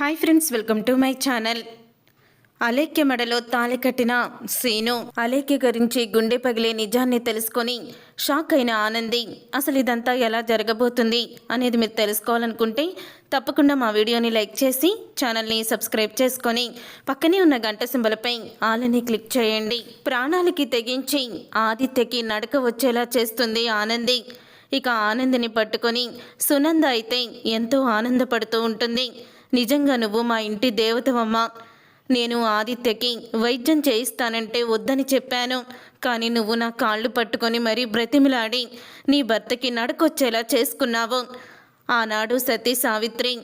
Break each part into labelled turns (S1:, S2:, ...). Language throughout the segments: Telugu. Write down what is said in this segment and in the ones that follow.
S1: Hi friends welcome to my channel. Alekhya మెడలో తాళి కట్టిన సీను అలేఖ్య గురించి గుండె పగిలే నిజాన్ని తెలుసుకొని షాక్ అయిన ఆనంది అసలు ఇదంతా ఎలా జరగబోతుంది? అనేది మీరు తెలుసుకోవాలనుకుంటే తప్పకుండా మా వీడియోని లైక్ చేసి ఛానల్ని సబ్స్క్రైబ్ చేసుకొని పక్కనే ఉన్న గంట సింబలపై ఆలని క్లిక్ చేయండి. ప్రాణాలకి తెగించి ఆదిత్యకి నడక వచ్చేలా చేస్తుంది ఆనంది. ఇక ఆనందిని పట్టుకొని సునంద అయితే ఎంతో ఆనందపడుతూ ఉంటుంది. నిజంగా నువ్వు మా ఇంటి దేవతవమ్మ. నేను ఆదిత్యకి వైద్యం చేయిస్తానంటే వద్దని చెప్పాను. కానీ నువ్వు నా కాళ్ళు పట్టుకొని మరీ బ్రతిమిలాడి నీ భర్తకి నడకొచ్చేలా చేసుకున్నావు. ఆనాడు సతీ సావిత్రి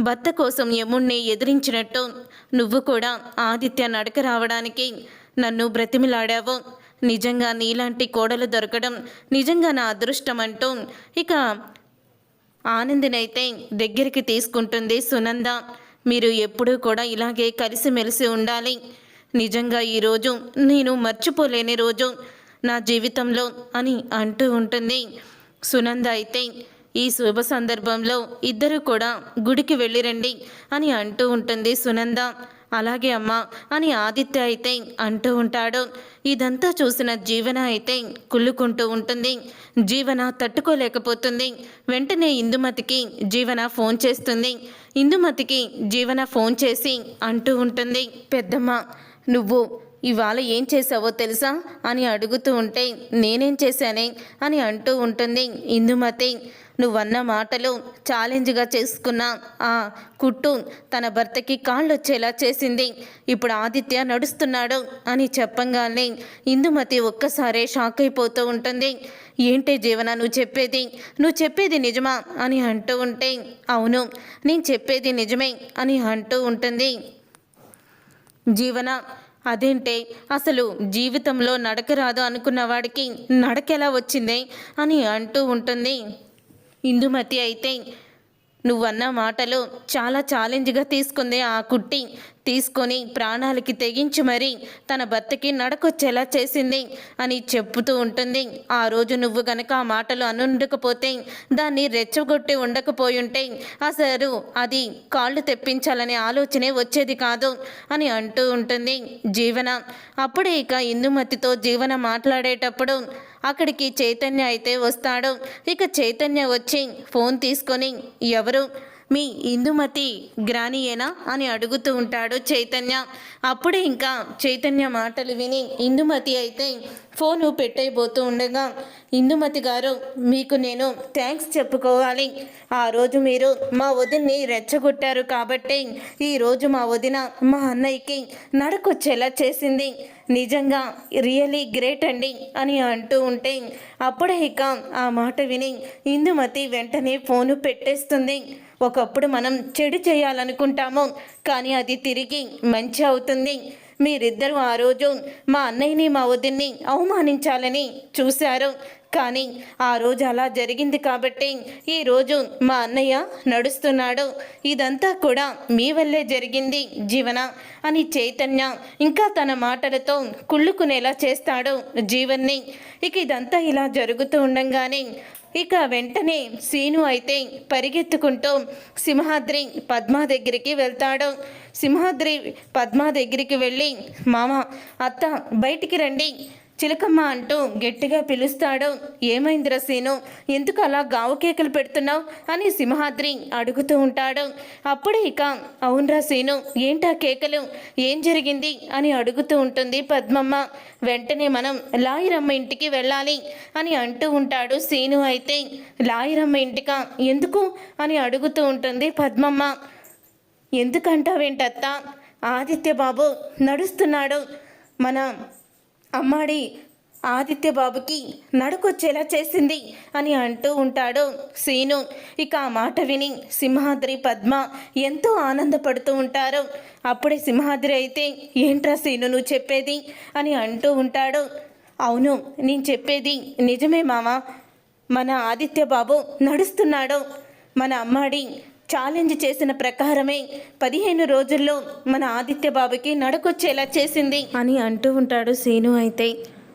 S1: భర్త కోసం యముణ్ణి ఎదిరించినట్టు నువ్వు కూడా ఆదిత్య నడక రావడానికి నన్ను బ్రతిమిలాడావు. నిజంగా నీలాంటి కోడలు దొరకడం నిజంగా నా అదృష్టం అంటూ ఇక ఆనందినైతే దగ్గరికి తీసుకుంటుంది సునంద. మీరు ఎప్పుడూ కూడా ఇలాగే కలిసిమెలిసి ఉండాలి. నిజంగా ఈరోజు నేను మర్చిపోలేని రోజు నా జీవితంలో అని అంటూ ఉంటుంది. సునంద అయితే ఈ శుభ సందర్భంలో ఇద్దరు కూడా గుడికి వెళ్ళిరండి అని అంటూ ఉంటుంది సునంద. అలాగే అమ్మా అని ఆదిత్య అయితే అంటూ ఉంటాడు. ఇదంతా చూసిన జీవన అయితే కుళ్ళుకుంటూ ఉంటుంది. జీవన తట్టుకోలేకపోతుంది. వెంటనే ఇందుమతికి జీవన ఫోన్ చేస్తుంది. ఇందుమతికి జీవన ఫోన్ చేసి అంటూ ఉంటుంది. పెద్దమ్మ నువ్వు ఇవాళ ఏం చేసావో తెలుసా? అని అడుగుతూ ఉంటే నేనేం చేశానే? అని అంటూ ఉంటుంది. ఇందుమతి నువ్వన్న మాటలు ఛాలెంజ్గా చేసుకున్న ఆ కుట్టు తన భర్తకి కాళ్ళు వచ్చేలా చేసింది. ఇప్పుడు ఆదిత్య నడుస్తున్నాడు అని చెప్పంగానే ఇందుమతి ఒక్కసారే షాక్ అయిపోతూ ఉంటుంది. ఏంటి జీవన నువ్వు చెప్పేది? నువ్వు చెప్పేది నిజమా? అని అంటూ ఉంటే అవును నేను చెప్పేది నిజమే అని అంటూ ఉంటుంది. జీవన అదేంటే అసలు జీవితంలో నడక రాదు అనుకున్న వాడికి నడకెలా వచ్చింది అని అంటూ ఉంటుంది. ఇందుమతి అయితే నువ్వన్న మాటలు చాలా ఛాలెంజ్గా తీసుకుంది ఆ కుట్టి. తీసుకొని ప్రాణాలకి తెగించి మరీ తన భర్తకి నడకొచ్చేలా చేసింది అని చెప్పుతూ ఉంటుంది. ఆ రోజు నువ్వు గనక ఆ మాటలు అనుండకపోతే దాన్ని రెచ్చగొట్టి ఉండకపోయుంటే అసలు అది కాళ్ళు తెప్పించాలనే ఆలోచనే వచ్చేది కాదు అని అంటూ ఉంటుంది జీవన. అప్పుడే ఇక ఇందుమతితో జీవన మాట్లాడేటప్పుడు అక్కడికి చైతన్య అయితే వస్తాడు. ఇక చైతన్య వచ్చి ఫోన్ తీసుకొని ఎవరు? మీ ఇందుమతి గ్రానియేనా అని అడుగుతూ ఉంటాడు చైతన్య. అప్పుడే ఇంకా చైతన్య మాటలు విని ఇందుమతి అయితే ఫోను పెట్టయిపోతూ ఉండగా ఇందుమతి గారు మీకు నేను థ్యాంక్స్ చెప్పుకోవాలి. ఆ రోజు మీరు మా వదిన్ని రెచ్చగొట్టారు కాబట్టి ఈరోజు మా వదిన మా అన్నయ్యకి నడకొచ్చేలా చేసింది. నిజంగా రియలీ గ్రేట్ అండి అని అంటూ ఉంటే అప్పుడే ఇక ఆ మాట విని ఇందుమతి వెంటనే ఫోను పెట్టేస్తుంది. ఒకప్పుడు మనం చెడు చేయాలనుకుంటాము కానీ అది తిరిగి మంచి అవుతుంది. మీరిద్దరూ ఆ రోజు మా అన్నయ్యని మా వదిన్ని అవమానించాలని చూశారు. కానీ ఆ రోజు అలా జరిగింది కాబట్టి ఈరోజు మా అన్నయ్య నడుస్తున్నాడు. ఇదంతా కూడా మీ వల్లే జరిగింది జీవన అని చైతన్య ఇంకా తన మాటలతో కుళ్ళుకునేలా చేస్తాడు జీవన్ని. ఇక ఇదంతా ఇలా జరుగుతూ ఉండంగానే ఇక వెంటనే సీను అయితే పరిగెత్తుకుంటూ సింహాద్రి పద్మ దగ్గరికి వెళ్తాడు. సింహాద్రి పద్మ దగ్గరికి వెళ్ళి మామ అత్త బయటికి రండి. చిలకమ్మ అంటూ గట్టిగా పిలుస్తాడు. ఏమైందిరా సీను? ఎందుకు అలా గావు కేకలు పెడుతున్నావు? అని సింహాద్రి అడుగుతూ ఉంటాడు. అప్పుడే ఇక అవునరా సీను ఏంటా కేకలు? ఏం జరిగింది? అని అడుగుతూ ఉంటుంది పద్మమ్మ. వెంటనే మనం లాయిరమ్మ ఇంటికి వెళ్ళాలి అని అంటూ ఉంటాడు సీను అయితే. లాయిరమ్మ ఇంటికా? ఎందుకు? అని అడుగుతూ ఉంటుంది పద్మమ్మ. ఎందుకంటావేంటత్త? ఆదిత్య బాబు నడుస్తున్నాడు. మన అమ్మాడి ఆదిత్య బాబుకి నడుకొచ్చేలా చేసింది అని అంటూ ఉంటాడు సీను. ఇక ఆ మాట విని సింహాద్రి పద్మ ఎంతో ఆనందపడుతూ ఉంటారు. అప్పుడే సింహాద్రి అయితే ఏంట్రా సీను నువ్వు చెప్పేది? అని అంటూ ఉంటాడు. అవును నేను చెప్పేది నిజమే మామ మన ఆదిత్య బాబు నడుస్తున్నాడు. మన అమ్మాడి ఛాలెంజ్ చేసిన ప్రకారమే పదిహేను రోజుల్లో మన ఆదిత్య బాబుకి నడకొచ్చేలా చేసింది. అని అంటూ ఉంటాడు సీను అయితే.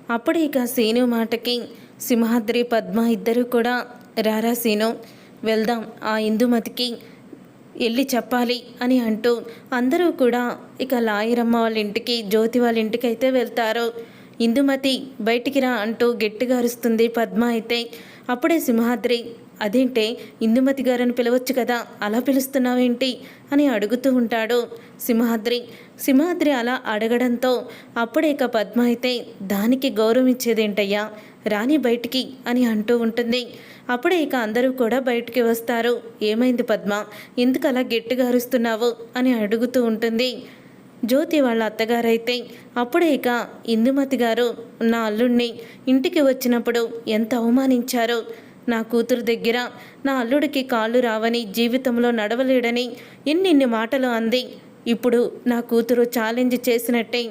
S1: అప్పుడు ఇక సీను మాటకి సింహాద్రి పద్మ ఇద్దరు కూడా రారా సీను వెళ్దాం ఆ ఇందుమతికి వెళ్ళి చెప్పాలి అని అంటూ అందరూ కూడా ఇక లాయరమ్మ వాళ్ళ ఇంటికి జ్యోతి వాళ్ళ ఇంటికి అయితే వెళ్తారు. ఇందుమతి బయటికి రా అంటూ గట్టిగా అరుస్తుంది పద్మ అయితే. అప్పుడే సింహాద్రి అదేంటే ఇందుమతి గారని పిలవచ్చు కదా అలా పిలుస్తున్నావేంటి? అని అడుగుతూ ఉంటాడు సింహాద్రి. సింహాద్రి అలా అడగడంతో అప్పుడేక పద్మ అయితే దానికి గౌరవం ఇచ్చేదేంటయ్యా రాని బయటికి అని అంటూ ఉంటుంది. అప్పుడే ఇక అందరూ కూడా బయటికి వస్తారు. ఏమైంది పద్మ? ఎందుకు అలా గట్టిగా అరుస్తున్నావు? అని అడుగుతూ ఉంటుంది. జ్యోతి వాళ్ళ అత్తగారైతే అప్పుడే ఇక ఇందుమతి గారు నా అల్లుడిని ఇంటికి వచ్చినప్పుడు ఎంత అవమానించారో నా కూతురు దగ్గర నా అల్లుడికి కాళ్ళు రావని జీవితంలో నడవలేడని ఎన్నిన్ని మాటలు అంది. ఇప్పుడు నా కూతురు ఛాలెంజ్ చేసినట్టే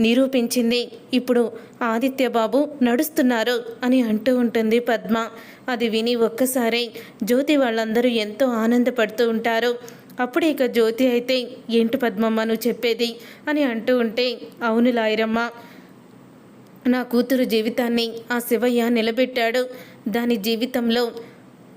S1: నిరూపించింది. ఇప్పుడు ఆదిత్య బాబు నడుస్తున్నారు అని అంటూ ఉంటుంది పద్మ. అది విని ఒక్కసారి జ్యోతి వాళ్ళందరూ ఎంతో ఆనందపడుతూ ఉంటారు. అప్పుడే ఇక జ్యోతి అయితే ఏంటి పద్మమ్మ నువ్వు చెప్పేది? అని అంటూ ఉంటే అవును లాయరమ్మ నా కూతురు జీవితాన్ని ఆ శివయ్య నిలబెట్టాడు. దాని జీవితంలో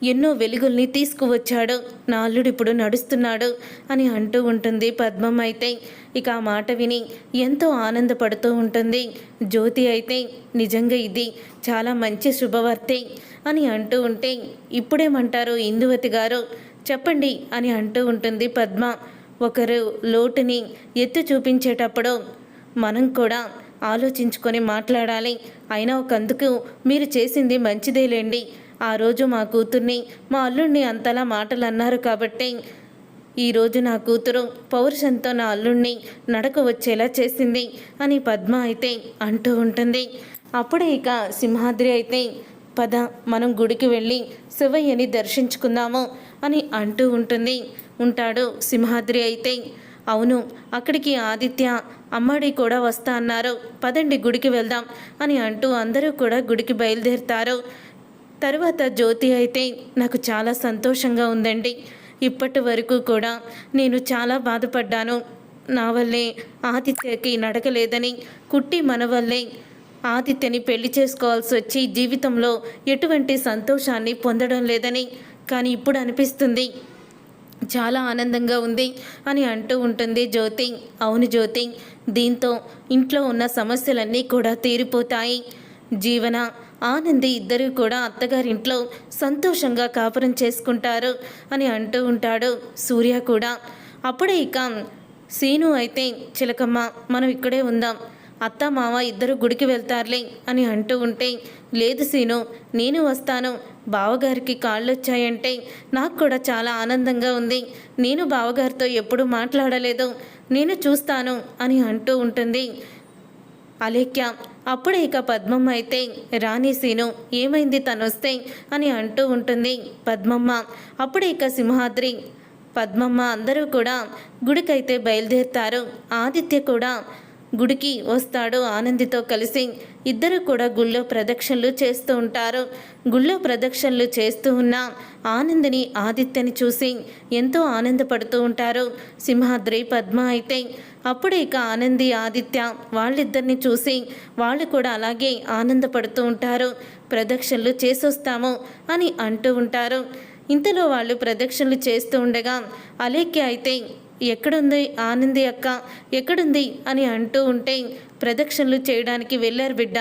S1: ఎన్నో వెలుగుల్ని తీసుకువచ్చాడు. నా అల్లుడు ఇప్పుడు నడుస్తున్నాడు అని అంటూ ఉంటుంది పద్మం అయితే. ఇక ఆ మాట విని ఎంతో ఆనందపడుతూ ఉంటుంది. జ్యోతి అయితే నిజంగా ఇది చాలా మంచి శుభవార్తే అని అంటూ ఉంటే ఇప్పుడేమంటారు ఇందువతి గారు? చెప్పండి అని అంటూ ఉంటుంది పద్మ. ఒకరు లోటుని ఎత్తు చూపించేటప్పుడు మనం కూడా ఆలోచించుకొని మాట్లాడాలి. అయినా ఒకందుకు మీరు చేసింది మంచిదేలేండి. ఆ రోజు మా కూతుర్ని మా అల్లుడిని అంతలా మాటలు అన్నారు కాబట్టి ఈరోజు నా కూతురు పౌరుషంతో నా అల్లుణ్ణి నడక వచ్చేలా చేసింది అని పద్మ అయితే అంటూ ఉంటుంది. అప్పుడే ఇక సింహాద్రి అయితే పద మనం గుడికి వెళ్ళి శివయ్యని దర్శించుకుందాము అని అంటూ ఉంటుంది. ఉంటాడు సింహాద్రి అయితే అవును అక్కడికి ఆదిత్య అమ్మాడి కూడా వస్తా అన్నారు. పదండి గుడికి వెళ్దాం అని అంటూ అందరూ కూడా గుడికి బయలుదేరుతారు. తర్వాత జ్యోతి అయితే నాకు చాలా సంతోషంగా ఉందండి. ఇప్పటి వరకు కూడా నేను చాలా బాధపడ్డాను. నా వల్లే ఆదిత్యకి నడకలేదని కుట్టి మన వల్లే ఆదిత్యని పెళ్ళి చేసుకోవాల్సి వచ్చి జీవితంలో ఎటువంటి సంతోషాన్ని పొందడం లేదని కానీ ఇప్పుడు అనిపిస్తుంది. చాలా ఆనందంగా ఉంది అని అంటూ ఉంటుంది జ్యోతి. అవును జ్యోతి దీంతో ఇంట్లో ఉన్న సమస్యలన్నీ కూడా తీరిపోతాయి. జీవన ఆనంది ఇద్దరూ కూడా అత్తగారింట్లో సంతోషంగా కాపురం చేసుకుంటారు అని అంటూ ఉంటాడు సూర్య కూడా. అప్పుడే ఇక సీను అయితే చిలకమ్మ మనం ఇక్కడే ఉందాం. అత్త మామ ఇద్దరు గుడికి వెళ్తారులే అని అంటూ ఉంటే లేదు సీను నేను వస్తాను. బావగారికి కాళ్ళు వచ్చాయంటే నాకు కూడా చాలా ఆనందంగా ఉంది. నేను బావగారితో ఎప్పుడు మాట్లాడలేదు. నేను చూస్తాను అని అంటూ ఉంటుంది. అలేఖ్య అప్పుడే ఇక పద్మమ్మ అయితే రాణి సీను ఏమైంది తనొస్తే? వస్తే అని అంటూ ఉంటుంది పద్మమ్మ. అప్పుడే ఇక సింహాద్రి పద్మమ్మ అందరూ కూడా గుడికైతే బయలుదేరుతారు. ఆదిత్య కూడా గుడికి వస్తాడు ఆనందితో కలిసి. ఇద్దరు కూడా గుళ్ళో ప్రదక్షిణలు చేస్తూ ఉంటారు. గుళ్ళో ప్రదక్షిణలు చేస్తూ ఉన్న ఆనందిని ఆదిత్యని చూసి ఎంతో ఆనందపడుతూ ఉంటారు. సింహాద్రి పద్మ అయితే అప్పుడే ఇక ఆనంది ఆదిత్య వాళ్ళిద్దరిని చూసి వాళ్ళు కూడా అలాగే ఆనందపడుతూ ఉంటారు. ప్రదక్షిణలు చేసొస్తాము అని అంటూ ఉంటారు. ఇంతలో వాళ్ళు ప్రదక్షిణలు చేస్తూ ఉండగా అలేఖ్య అయితే ఎక్కడుంది? ఆనంది అక్క ఎక్కడుంది? అని అంటూ ఉంటే ప్రదక్షిణలు చేయడానికి వెళ్ళారు బిడ్డ.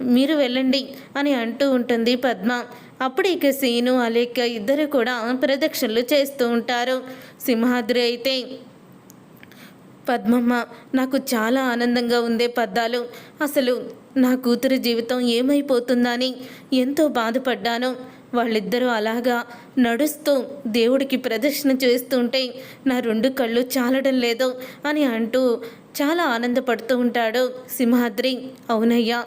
S1: మీరు వెళ్ళండి అని అంటూ ఉంటుంది పద్మ. అప్పుడు ఇక సీను అలేక ఇద్దరు కూడా ప్రదక్షిణలు చేస్తూ ఉంటారు. సింహాద్రి అయితే పద్మమ్మ నాకు చాలా ఆనందంగా ఉందే పద్దాలు. అసలు నా కూతురి జీవితం ఏమైపోతుందని ఎంతో బాధపడ్డాను. వాళ్ళిద్దరూ అలాగా నడుస్తూ దేవుడికి ప్రదర్శన చేస్తుంటే నా రెండు కళ్ళు చాలడం లేదు అని అంటూ చాలా ఆనందపడుతూ ఉంటాడు సింహాద్రి. అవునయ్యా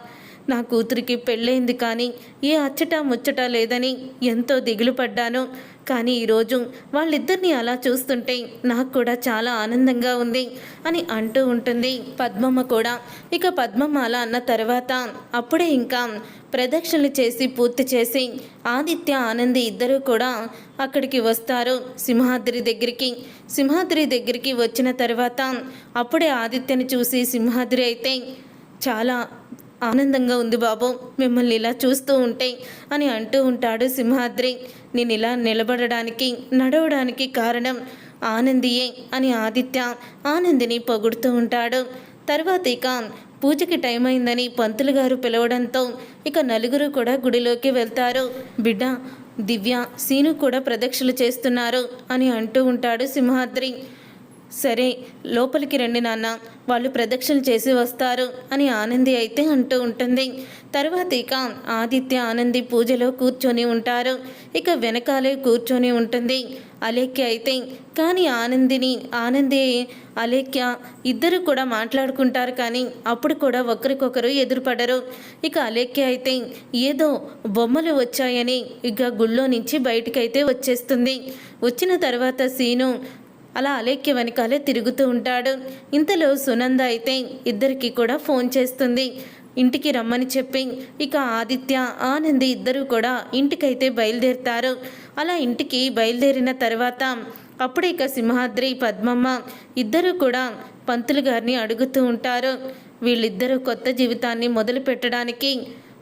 S1: నా కూతురికి పెళ్ళైంది కానీ ఏ అచ్చట ముచ్చట లేదని ఎంతో దిగులు పడ్డాను. కానీ ఈరోజు వాళ్ళిద్దరిని అలా చూస్తుంటే నాకు కూడా చాలా ఆనందంగా ఉంది అని అంటూ ఉంటుంది పద్మమ్మ కూడా. ఇక పద్మమ్మ అలా అన్న తర్వాత అప్పుడే ఇంకా ప్రదక్షిణలు చేసి పూర్తి చేసి ఆదిత్య ఆనంది ఇద్దరూ కూడా అక్కడికి వస్తారు సింహాద్రి దగ్గరికి. సింహాద్రి దగ్గరికి వచ్చిన తర్వాత అప్పుడే ఆదిత్యని చూసి సింహాద్రి అయితే చాలా ఆనందంగా ఉంది బాబు మిమ్మల్ని ఇలా చూస్తూ ఉంటే అని అంటూ ఉంటాడు సింహాద్రి. నేను ఇలా నిలబడడానికి నడవడానికి కారణం ఆనందియే అని ఆదిత్య ఆనందిని పొగుడుతూ ఉంటాడు. తర్వాత ఇక పూజకి టైం అయిందని పంతులు గారు పిలవడంతో ఇక నలుగురు కూడా గుడిలోకి వెళ్తారు. బిడ్డ దివ్య సీను కూడా ప్రదక్షిణలు చేస్తున్నారు అని అంటూ ఉంటాడు సింహాద్రి. సరే లోపలికి రండి నాన్న. వాళ్ళు ప్రదక్షిణలు చేసి వస్తారు అని ఆనంది అయితే అంటూ ఉంటుంది. తర్వాత ఇక ఆదిత్య ఆనంది పూజలో కూర్చొని ఉంటారు. ఇక వెనకాలే కూర్చొని ఉంటుంది. అలేఖ్య అయితే కానీ ఆనందిని ఆనంది అలేఖ్య ఇద్దరు కూడా మాట్లాడుకుంటారు కానీ అప్పుడు కూడా ఒకరికొకరు ఎదురుపడరు. ఇక అలేఖ్య అయితే ఏదో బొమ్మలు వచ్చాయని ఇక గుళ్ళో నుంచి బయటకైతే వచ్చేస్తుంది. వచ్చిన తర్వాత సీను అలా అలేఖ్య వెనకాలే తిరుగుతూ ఉంటాడు. ఇంతలో సునంద అయితే ఇద్దరికి కూడా ఫోన్ చేస్తుంది. ఇంటికి రమ్మని చెప్పి ఇక ఆదిత్య ఆనంది ఇద్దరు కూడా ఇంటికైతే బయలుదేరుతారు. అలా ఇంటికి బయలుదేరిన తర్వాత అప్పుడే ఇక సింహాద్రి పద్మమ్మ ఇద్దరు కూడా పంతులు గారిని అడుగుతూ ఉంటారు. వీళ్ళిద్దరూ కొత్త జీవితాన్ని మొదలు పెట్టడానికి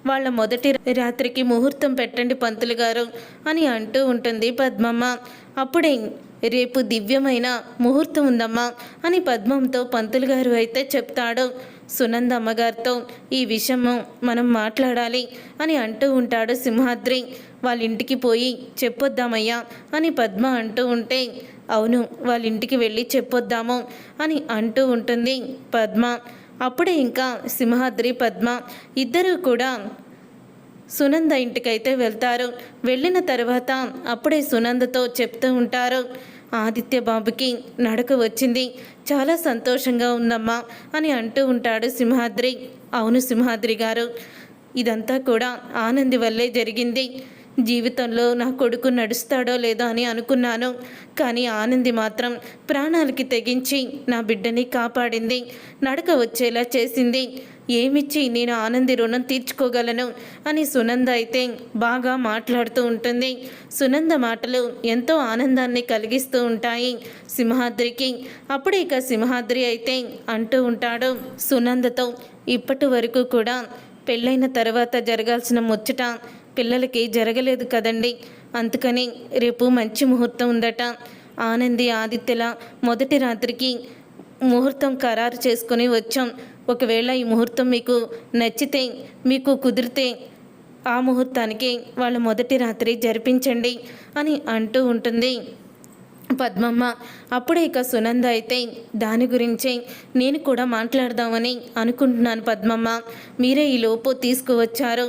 S1: వాళ్ళ మొదటి రాత్రికి ముహూర్తం పెట్టండి పంతులు గారు అని అంటూ ఉంటుంది పద్మమ్మ. అప్పుడే రేపు దివ్యమైన ముహూర్తం ఉందమ్మా అని పద్మంతో పంతులు గారు అయితే చెప్తాడు. సునంద అమ్మగారితో ఈ విషయము మనం మాట్లాడాలి అని అంటూ ఉంటాడు సింహాద్రి. వాళ్ళ ఇంటికి పోయి చెప్పొద్దామయ్యా అని పద్మ అంటూ ఉంటే అవును వాళ్ళ ఇంటికి వెళ్ళి చెప్పొద్దాము అని అంటూ ఉంటుంది పద్మ. అప్పుడే ఇంకా సింహాద్రి పద్మ ఇద్దరూ కూడా సునంద ఇంటికైతే వెళ్తారు. వెళ్ళిన తర్వాత అప్పుడే సునందతో చెప్తూ ఉంటారు. ఆదిత్య బాబుకి నడక వచ్చింది. చాలా సంతోషంగా ఉందమ్మా అని అంటూ ఉంటాడు సింహాద్రి. అవును సింహాద్రి గారు ఇదంతా కూడా ఆనంది వల్లే జరిగింది. జీవితంలో నా కొడుకు నడుస్తాడో లేదో అని అనుకున్నాను. కానీ ఆనంది మాత్రం ప్రాణాలకి తెగించి నా బిడ్డని కాపాడింది. నడక వచ్చేలా చేసింది. ఏమిచ్చి నేను ఆనంది రుణం తీర్చుకోగలను అని సునంద అయితే బాగా మాట్లాడుతూ ఉంటుంది. సునంద మాటలు ఎంతో ఆనందాన్ని కలిగిస్తూ ఉంటాయి. సింహాద్రికి అప్పుడు ఇక సింహాద్రి అయితే అంటూ ఉంటాడు సునందతో ఇప్పటి వరకు కూడా పెళ్ళైన తర్వాత జరగాల్సిన ముచ్చట పిల్లలకి జరగలేదు కదండి. అందుకని రేపు మంచి ముహూర్తం ఉందట. ఆనంది ఆదిత్యల మొదటి రాత్రికి ముహూర్తం ఖరారు చేసుకొని వచ్చాం. ఒకవేళ ఈ ముహూర్తం మీకు నచ్చితే మీకు కుదిరితే ఆ ముహూర్తానికి వాళ్ళ మొదటి రాత్రి జరిపించండి అని అంటూ ఉంటుంది. పద్మమ్మ అప్పుడే ఇక సునంద అయితే దాని గురించే నేను కూడా మాట్లాడదామని అనుకుంటున్నాను పద్మమ్మ. మీరే ఈ లోపు తీసుకువచ్చారు.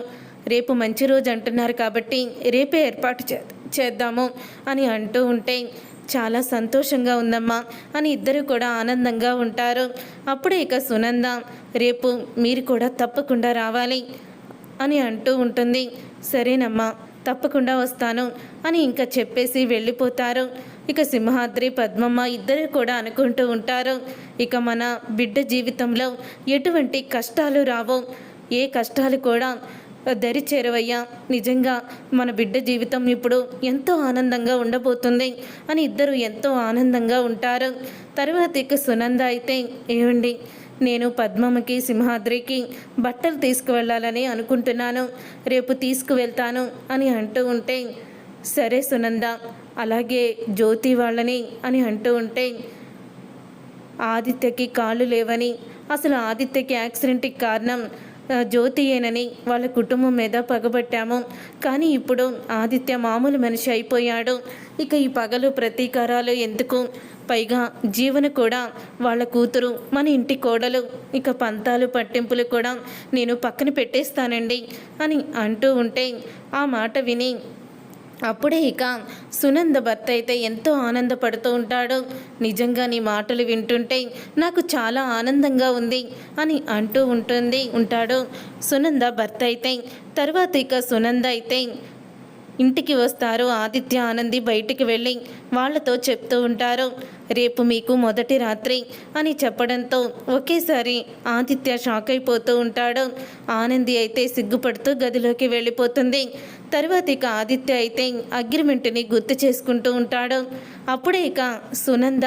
S1: రేపు మంచి రోజు అంటున్నారు కాబట్టి రేపే ఏర్పాటు చే చేద్దాము అని అంటూ ఉంటే చాలా సంతోషంగా ఉందమ్మా అని ఇద్దరు కూడా ఆనందంగా ఉంటారు. అప్పుడే ఇక సునంద రేపు మీరు కూడా తప్పకుండా రావాలి అని అంటూ ఉంటుంది. సరేనమ్మా తప్పకుండా వస్తాను అని ఇంకా చెప్పేసి వెళ్ళిపోతారు. ఇక సింహాద్రి పద్మమ్మ ఇద్దరు కూడా అనుకుంటూ ఉంటారు. ఇక మన బిడ్డ జీవితంలో ఎటువంటి కష్టాలు రావో. ఏ కష్టాలు కూడా దరి చేరవయ్యా నిజంగా మన బిడ్డ జీవితం ఇప్పుడు ఎంతో ఆనందంగా ఉండబోతుంది అని ఇద్దరు ఎంతో ఆనందంగా ఉంటారు. తర్వాత ఇక సునంద అయితే ఏమండి నేను పద్మమ్మకి సింహాద్రికి బట్టలు తీసుకువెళ్ళాలని అనుకుంటున్నాను. రేపు తీసుకువెళ్తాను అని అంటూ ఉంటే సరే సునంద అలాగే జ్యోతి వాళ్ళని అని అంటూ ఉంటే ఆదిత్యకి కాళ్ళు లేవని అసలు ఆదిత్యకి యాక్సిడెంట్కి కారణం జ్యోతియేనని వాళ్ళ కుటుంబం మీద పగబట్టాము. కానీ ఇప్పుడు ఆదిత్య మామూలు మనిషి అయిపోయాడు. ఇక ఈ పగలు ప్రతీకారాలు ఎందుకు? పైగా జీవన కూడా వాళ్ళ కూతురు మన ఇంటి కోడలు ఇక పంతాలు పట్టింపులు కూడా నేను పక్కన పెట్టేస్తానండి అని అంటూ ఉంటే ఆ మాట విని అప్పుడే ఇక సునంద భర్త అయితే ఎంతో ఆనందపడుతూ ఉంటాడు. నిజంగా నీ మాటలు వింటుంటే నాకు చాలా ఆనందంగా ఉంది అని అంటూ ఉంటుంది ఉంటాడు. సునంద భర్త అయితే తర్వాత ఇక సునంద అయితే ఇంటికి వస్తారు. ఆదిత్య ఆనంది బయటికి వెళ్ళి వాళ్ళతో చెప్తూ ఉంటారు. రేపు మీకు మొదటి రాత్రి అని చెప్పడంతో ఒకేసారి ఆదిత్య షాక్ అయిపోతూ ఉంటాడు. ఆనంది అయితే సిగ్గుపడుతూ గదిలోకి వెళ్ళిపోతుంది. తర్వాత ఇక ఆదిత్య అయితే అగ్రిమెంట్ని గుర్తు చేసుకుంటూ ఉంటాడు. అప్పుడే ఇక సునంద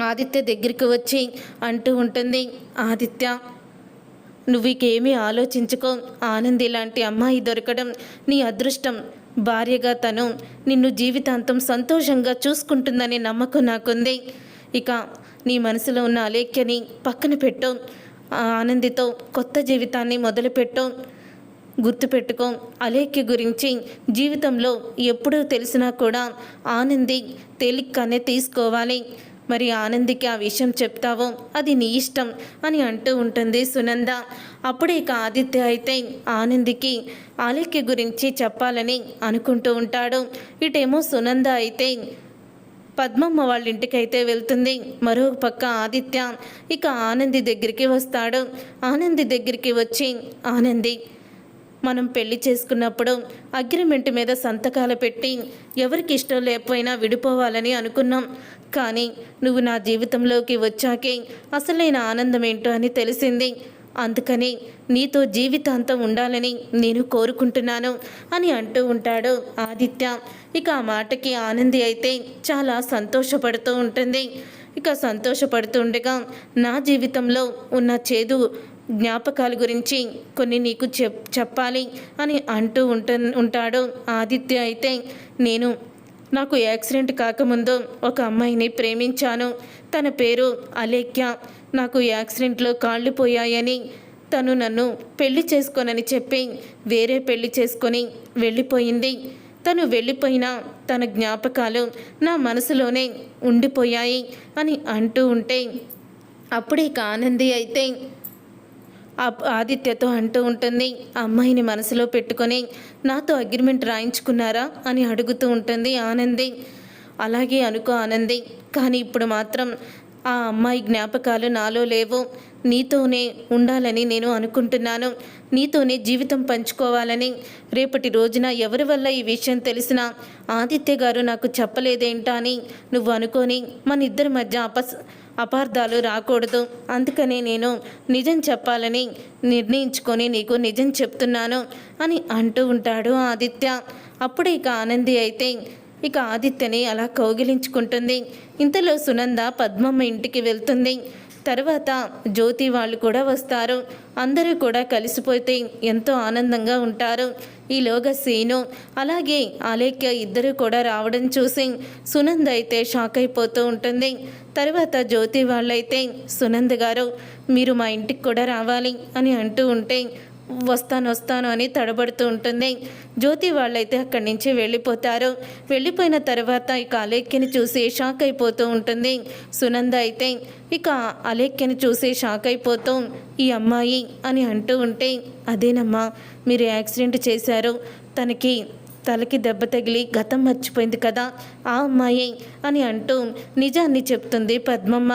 S1: ఆదిత్య దగ్గరికి వచ్చి అంటూ ఉంటుంది ఆదిత్య నువ్వు ఇకేమీ ఆలోచించుకో. ఆనంది లాంటి అమ్మాయి దొరకడం నీ అదృష్టం. భార్యగా తను నిన్ను జీవితాంతం సంతోషంగా చూసుకుంటుందనే నమ్మకం నాకుంది. ఇక నీ మనసులో ఉన్న అలేఖ్యని పక్కన పెట్టు. ఆ ఆనందితో కొత్త జీవితాన్ని మొదలుపెట్టు. గుర్తుపెట్టుకో. అలేఖ్య గురించి జీవితంలో ఎప్పుడూ తెలిసినా కూడా ఆనంది తేలిగ్గానే తీసుకోవాలి. మరి ఆనందికి ఆ విషయం చెప్తావో? అది నీ ఇష్టం అని అంటూ ఉంటుంది సునంద. అప్పుడే ఇక ఆదిత్య అయితే ఆనందికి అలేఖ్య గురించి చెప్పాలని అనుకుంటూ ఉంటాడు. ఇటేమో సునంద అయితే పద్మమ్మ వాళ్ళ ఇంటికైతే వెళ్తుంది. మరో పక్క ఆదిత్య ఇక ఆనంది దగ్గరికి వస్తాడు. ఆనంది దగ్గరికి వచ్చి ఆనంది మనం పెళ్ళి చేసుకున్నప్పుడు అగ్రిమెంట్ మీద సంతకాలు పెట్టి ఎవరికి ఇష్టం లేకపోయినా విడిపోవాలని అనుకున్నాం. కానీ నువ్వు నా జీవితంలోకి వచ్చాకే అసలైన ఆనందం ఏంటో అని తెలిసింది. అందుకని నీతో జీవితాంతం ఉండాలని నేను కోరుకుంటున్నాను అని అంటూ ఉంటాడు ఆదిత్య. ఇక ఆ మాటకి ఆనంది అయితే చాలా సంతోషపడుతూ ఉంటుంది. ఇక సంతోషపడుతుండగా నా జీవితంలో ఉన్న చేదు జ్ఞాపకాల గురించి కొన్ని నీకు చెప్ చెప్పాలి అని అంటూ ఉంట ఉంటాడు. ఆదిత్య అయితే నేను నాకు యాక్సిడెంట్ కాకముందు ఒక అమ్మాయిని ప్రేమించాను. తన పేరు అలేఖ్య. నాకు యాక్సిడెంట్లో కాళ్ళు పోయాయని తను నన్ను పెళ్ళి చేసుకోనని చెప్పి వేరే పెళ్ళి చేసుకొని వెళ్ళిపోయింది. తను వెళ్ళిపోయిన తన జ్ఞాపకాలు నా మనసులోనే ఉండిపోయాయి అని అంటూ ఉంటే అప్పుడే ఆనంది అయితే ఆదిత్యతో అంటూ ఉంటుంది అమ్మాయిని మనసులో పెట్టుకొని నాతో అగ్రిమెంట్ రాయించుకున్నారా? అని అడుగుతూ ఉంటుంది ఆనంది. అలాగే అనుకో ఆనంది కానీ ఇప్పుడు మాత్రం ఆ అమ్మాయి జ్ఞాపకాలు నాలో లేవు. నీతోనే ఉండాలని నేను అనుకుంటున్నాను. నీతోనే జీవితం పంచుకోవాలని. రేపటి రోజున ఎవరి వల్ల ఈ విషయం తెలిసినా ఆదిత్య గారు నాకు చెప్పలేదేంటా అని నువ్వు అనుకొని మన ఇద్దరి మధ్య అపస్ అపార్థాలు రాకూడదు. అందుకనే నేను నిజం చెప్పాలని నిర్ణయించుకొని నీకు నిజం చెప్తున్నాను అని అంటూ ఉంటాడు ఆదిత్య. అప్పుడే ఇక ఆనంది అయితే ఇక ఆదిత్యని అలా కౌగిలించుకుంటుంది. ఇంతలో సునంద పద్మమ్మ ఇంటికి వెళ్తుంది. తర్వాత జ్యోతి వాళ్ళు కూడా వస్తారు. అందరూ కూడా కలిసిపోతే ఎంతో ఆనందంగా ఉంటారు. ఈలోగా సీను. అలాగే అలేఖ్య ఇద్దరు కూడా రావడం చూసి సునంద అయితే షాక్ అయిపోతూ ఉంటుంది. తర్వాత జ్యోతి వాళ్ళైతే సునంద గారు మీరు మా ఇంటికి కూడా రావాలి అని అంటూ ఉంటే వస్తాను వస్తాను అని తడబడుతూ ఉంటుంది. జ్యోతి వాళ్ళైతే అక్కడి నుంచి వెళ్ళిపోతారు. వెళ్ళిపోయిన తర్వాత ఇక అలేఖ్యని చూసి షాక్ అయిపోతూ ఉంటుంది. సునంద అయితే ఇక అలేఖ్యని చూసి షాక్ అయిపోతూ ఈ అమ్మాయి అని అంటూ ఉంటే అదేనమ్మా మీరు యాక్సిడెంట్ చేశారు. తనకి తలకి దెబ్బ తగిలి గతం మర్చిపోయింది కదా ఆ అమ్మాయి అని అంటూ నిజాన్ని చెప్తుంది పద్మమ్మ.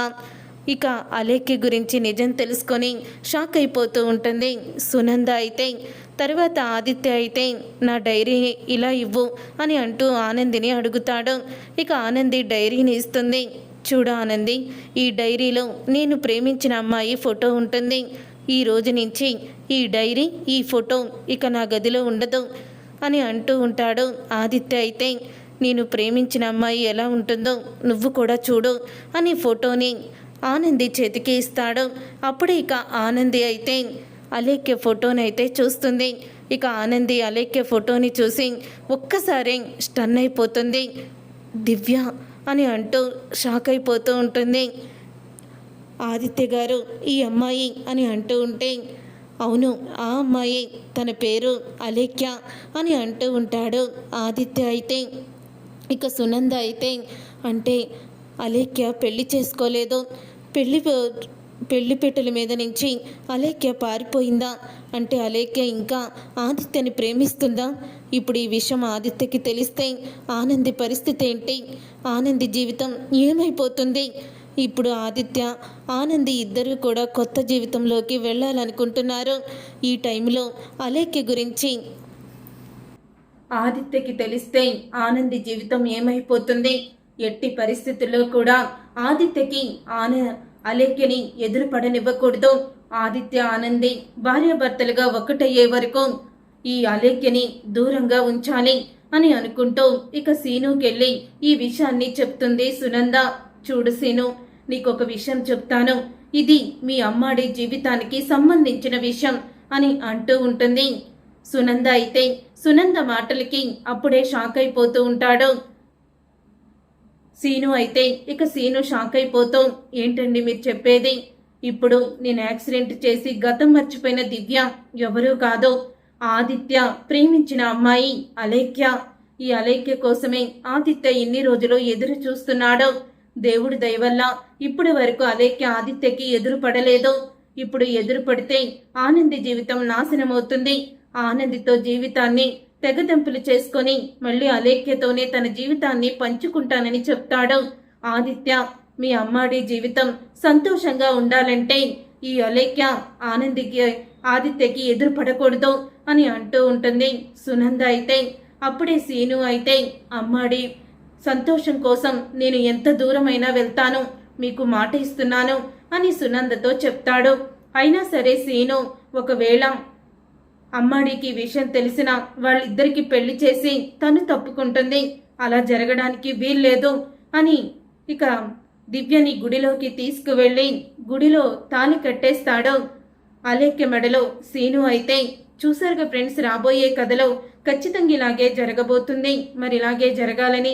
S1: ఇక అలేఖ్య గురించి నిజం తెలుసుకొని షాక్ అయిపోతూ ఉంటుంది. సునంద అయితే తర్వాత ఆదిత్య అయితే నా డైరీ ఇలా ఇవ్వు అని అంటూ ఆనందిని అడుగుతాడు. ఇక ఆనంది డైరీని ఇస్తుంది. చూడు ఆనంది ఈ డైరీలో నేను ప్రేమించిన అమ్మాయి ఫోటో ఉంటుంది. ఈ రోజు నుంచి ఈ డైరీ ఈ ఫోటో ఇక నా గదిలో ఉండదు అని అంటూ ఉంటాడు. ఆదిత్య అయితే నేను ప్రేమించిన అమ్మాయి ఎలా ఉంటుందో నువ్వు కూడా చూడు అని ఫోటోని ఆనంది చేతికి ఇస్తాడు. అప్పుడు ఇక ఆనంది అయితే అలేఖ్య ఫోటోని అయితే చూస్తుంది. ఇక ఆనంది అలేఖ్య ఫోటోని చూసి ఒక్కసారి స్టన్ అయిపోతుంది. దివ్య అని అంటూ షాక్ అయిపోతూ ఉంటుంది. ఆదిత్య గారు ఈ అమ్మాయి అని అంటూ ఉంటే అవును ఆ అమ్మాయి తన పేరు అలేఖ్య అని అంటూ ఉంటాడు. ఆదిత్య అయితే ఇక సునంద అయితే అంటే అలేఖ్య పెళ్ళి చేసుకోలేదు. పెళ్ళి పెళ్ళి పెట్టెల మీద నుంచి అలేఖ్య పారిపోయిందా? అంటే అలేఖ్య ఇంకా ఆదిత్యని ప్రేమిస్తుందా? ఇప్పుడు ఈ విషయం ఆదిత్యకి తెలిస్తే ఆనంది పరిస్థితి ఏంటి? ఆనంది జీవితం ఏమైపోతుంది? ఇప్పుడు ఆదిత్య ఆనంది ఇద్దరు కూడా కొత్త జీవితంలోకి వెళ్ళాలనుకుంటున్నారు. ఈ టైంలో అలేఖ్య గురించి ఆదిత్యకి తెలిస్తే ఆనంది జీవితం ఏమైపోతుంది? ఎట్టి పరిస్థితుల్లో కూడా ఆదిత్యకి ఆన అలేఖ్యని ఎదురుపడనివ్వకూడదు. ఆదిత్య ఆనంది భార్యాభర్తలుగా ఒకటయ్యే వరకు ఈ అలేఖ్యని దూరంగా ఉంచాలి అని అనుకుంటూ ఇక సీనుకెళ్ళి ఈ విషయాన్ని చెప్తుంది సునంద. చూడు సీను నీకొక విషయం చెప్తాను. ఇది మీ అమ్మాడి జీవితానికి సంబంధించిన విషయం అని అంటూ ఉంటుంది. సునంద అయితే సునంద మాటలకి అప్పుడే షాక్ అయిపోతూ ఉంటాడు. సీను అయితే ఇక సీను షాక్ అయిపోతూ ఏంటండి మీరు చెప్పేది? ఇప్పుడు నేను యాక్సిడెంట్ చేసి గతం మర్చిపోయిన దివ్య ఎవరూ కాదు. ఆదిత్య ప్రేమించిన అమ్మాయి అలేఖ్య. ఈ అలేఖ్య కోసమే ఆదిత్య ఎన్ని రోజులు ఎదురు చూస్తున్నాడు. దేవుడి దయవల్ల ఇప్పటి వరకు అలేఖ్య ఆదిత్యకి ఎదురు పడలేదు ఇప్పుడు ఎదురు పడితే ఆనంది జీవితం నాశనమవుతుంది. ఆనందితో జీవితాన్ని తెగదెంపులు చేసుకొని మళ్ళీ అలేఖ్యతోనే తన జీవితాన్ని పంచుకుంటానని చెప్తాడు. ఆదిత్య మీ అమ్మాడి జీవితం సంతోషంగా ఉండాలంటే ఈ అలేఖ్య ఆనందికి ఆదిత్యకి ఎదురు పడకూడదు అని అంటూ ఉంటుంది. సునంద అయితే అప్పుడే సీను అయితే అమ్మాడి సంతోషం కోసం నేను ఎంత దూరమైనా వెళ్తాను మీకు మాట ఇస్తున్నాను అని సునందతో చెప్తాడు. అయినా సరే సీను ఒకవేళ అమ్మాడికి విషయం తెలిసిన వాళ్ళిద్దరికి పెళ్ళి చేసి తను తప్పుకుంటుంది. అలా జరగడానికి వీల్లేదు అని ఇక దివ్యని గుడిలోకి తీసుకువెళ్ళి గుడిలో తాళి కట్టేస్తాడు. అలేఖ్య మెడలో సీను అయితే చూసారుగా ఫ్రెండ్స్ రాబోయే కథలో ఖచ్చితంగా ఇలాగే జరగబోతుంది. మరి ఇలాగే జరగాలని